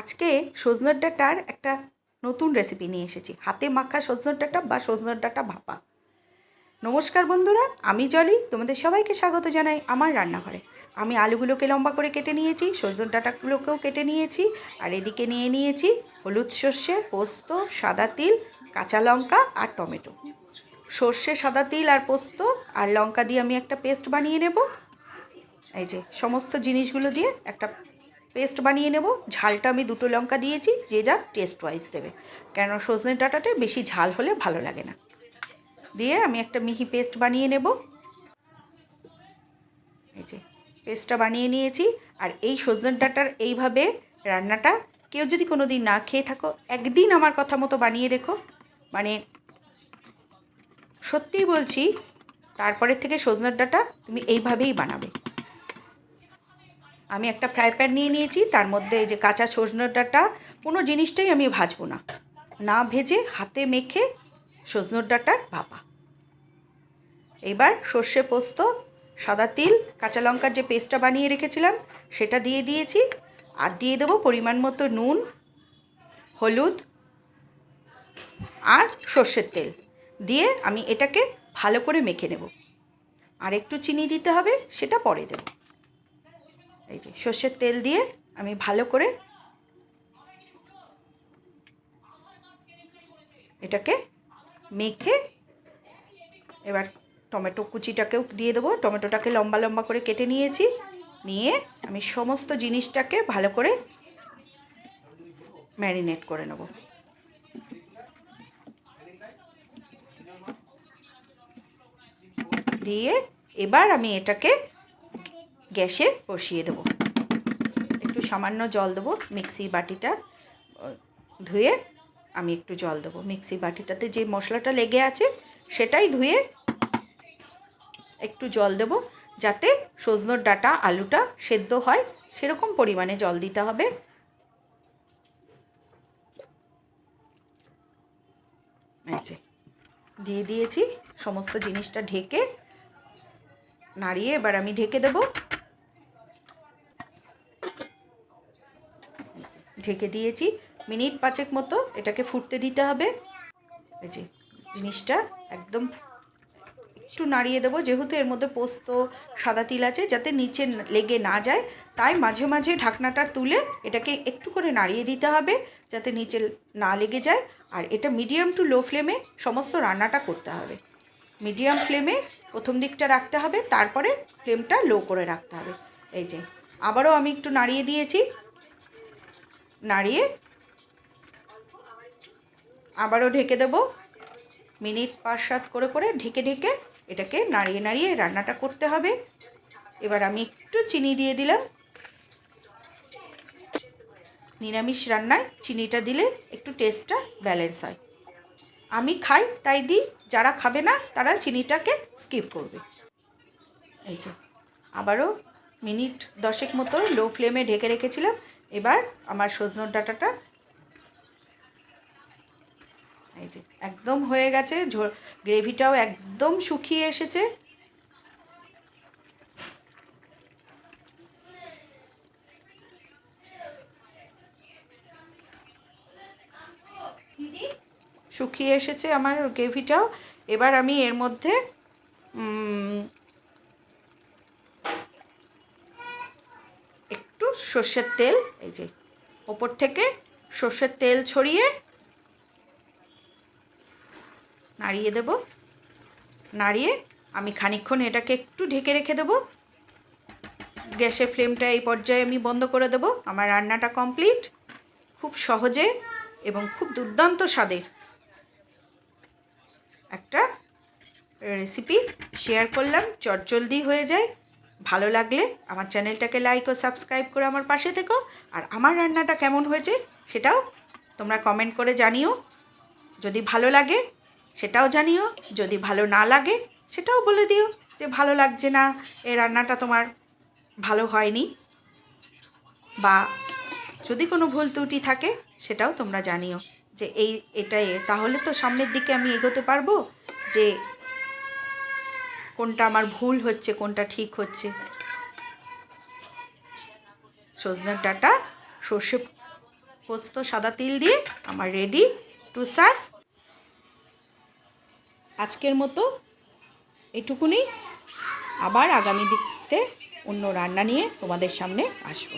আজকে সজনের ডাঁটার একটা নতুন রেসিপি নিয়ে এসেছি। হাতে মাখা সজনের ডাঁটা বা সজনের ডাঁটা ভাপা। নমস্কার বন্ধুরা, আমি জলি, তোমাদের সবাইকে স্বাগত জানাই আমার রান্নাঘরে। আমি আলুগুলোকে লম্বা করে কেটে নিয়েছি, সজনের ডাঁটাগুলোকেও কেটে নিয়েছি, আর এদিকে নিয়ে নিয়েছি হলুদ সর্ষে, পোস্ত, সাদা তিল, কাঁচা লঙ্কা আর টমেটো। সর্ষে, সাদা তিল আর পোস্ত আর লঙ্কা দিয়ে আমি একটা পেস্ট বানিয়ে নেব। এই যে, সমস্ত জিনিসগুলো দিয়ে একটা পেস্ট বানিয়ে নেব। ঝালটা আমি দুটো লঙ্কা দিয়েছি, যে যার টেস্ট ওয়াইজ দেবে। কেন সজনে ডাঁটাতে বেশি ঝাল হলে ভালো লাগে না। দিয়ে আমি একটা মিহি পেস্ট বানিয়ে নেব। এই যে, পেস্টটা বানিয়ে নিয়েছি। আর এই সজনের ডাঁটার এইভাবে রান্নাটা কেউ যদি কোনো দিন না খেয়ে থাকো, একদিন আমার কথা মতো বানিয়ে দেখো। মানে সত্যিই বলছি, তারপরের থেকে সজনের ডাঁটা তুমি এইভাবেই বানাবে। আমি একটা ফ্রাই প্যান নিয়ে নিয়েছি, তার মধ্যে এই যে কাঁচা সজনের ডাঁটা কোনো জিনিসটাই আমি ভাজবো না। না ভেজে হাতে মেখে সজনের ডাঁটার ভাপা। এবার সর্ষে পোস্ত, সাদা তিল, কাঁচা লঙ্কার যে পেস্টটা বানিয়ে রেখেছিলাম, সেটা দিয়ে দিয়েছি। আর দিয়ে দেবো পরিমাণ মতো নুন, হলুদ আর সর্ষের তেল। দিয়ে আমি এটাকে ভালো করে মেখে নেব। আর একটু চিনি দিতে হবে, সেটা পরে দেবো। এই যে সর্ষের তেল দিয়ে আমি ভালো করে এটাকে মেখে এবার টমেটো কুচিটাকেও দিয়ে দেবো। টমেটোটাকে লম্বা লম্বা করে কেটে নিয়েছি। নিয়ে আমি সমস্ত জিনিসটাকে ভালো করে ম্যারিনেট করে নেব। দিয়ে এবার আমি এটাকে গ্যাসে বসিয়ে দেবো। একটু সামান্য জল দেবো, মিক্সি বাটিটা ধুয়ে আমি একটু জল দেবো। মিক্সি বাটিটাতে যে মশলাটা লেগে আছে, সেটাই ধুয়ে একটু জল দেবো, যাতে সজনোর ডাটা, আলুটা সেদ্ধ হয়। সেরকম পরিমাণে জল দিতে হবে। যে, দিয়ে দিয়েছি, সমস্ত জিনিসটা ঢেকে, নাড়িয়ে এবার আমি ঢেকে দেবো। ঢেকে দিয়েছি। মিনিট পাঁচেক মতো এটাকে ফুটতে দিতে হবে। এই যে জিনিসটা একদম একটু নাড়িয়ে দেবো। যেহেতু এর মধ্যে পোস্ত, সাদা তিল আছে, যাতে নিচে লেগে না যায়, তাই মাঝে মাঝে ঢাকনাটা তুলে এটাকে একটু করে নাড়িয়ে দিতে হবে, যাতে নিচে না লেগে যায়। আর এটা মিডিয়াম টু লো ফ্লেমে সমস্ত রান্নাটা করতে হবে। মিডিয়াম ফ্লেমে প্রথম দিকটা রাখতে হবে, তারপরে ফ্লেমটা লো করে রাখতে হবে। এই যে, আবারও আমি একটু নাড়িয়ে দিয়েছি। নাড়িয়ে আবারও ঢেকে দেব। মিনিট পাঁচ সাত করে করে ঢেকে ঢেকে এটাকে নাড়িয়ে নাড়িয়ে রান্নাটা করতে হবে। এবার আমি একটু চিনি দিয়ে দিলাম। নিরামিষ রান্নায় চিনিটা দিলে একটু টেস্টটা ব্যালেন্স হয়। আমি খাই, তাই দিই, যারা খাবে না, তারা চিনিটাকে স্কিপ করবে। এই যে, আবারও মিনিট দশেক মতো লো ফ্লেমে ঢেকে রেখেছিলাম। এবার আমার সজনোর ডাটাটা এই যে একদম হয়ে গেছে গ্রেভিটাও একদম শুকিয়ে এসেছে। শুকিয়ে এসেছে আমার গ্রেভিটাও। এবার আমি এর মধ্যে একটু সর্ষের তেল, এই যে ওপর থেকে সর্ষের তেল ছড়িয়ে নাড়িয়ে দেব। নাড়িয়ে আমি খানিক্ষণ এটাকে একটু ঢেকে রেখে দেবো। গ্যাসের ফ্লেমটা এই পর্যায়ে আমি বন্ধ করে দেবো। আমার রান্নাটা কমপ্লিট। খুব সহজে এবং খুব দুর্দান্ত স্বাদের একটা রেসিপি শেয়ার করলাম। চটজলদি হয়ে যায়। ভালো লাগলে আমার চ্যানেলটাকে লাইক ও সাবস্ক্রাইব করে আমার পাশে থেকো। আর আমার রান্নাটা কেমন হয়েছে সেটাও তোমরা কমেন্ট করে জানিও। যদি ভালো লাগে সেটাও জানিও, যদি ভালো না লাগে সেটাও বলে দিও যে ভালো লাগছে না, এই রান্নাটা তোমার ভালো হয়নি। বা যদি কোনো ভুল ত্রুটি থাকে সেটাও তোমরা জানিও যে এই, এটাই, তাহলে তো সামনের দিকে আমি এগোতে পারব যে কোনটা আমার ভুল হচ্ছে, কোনটা ঠিক হচ্ছে। সজনের ডাটা, সর্ষে পোস্ত, সাদা তিল দিয়ে আমার রেডি টু সার্ভ আজকের মতো এটুকুনি। আবার আগামী দিকতে অন্য রান্না নিয়ে তোমাদের সামনে আসব।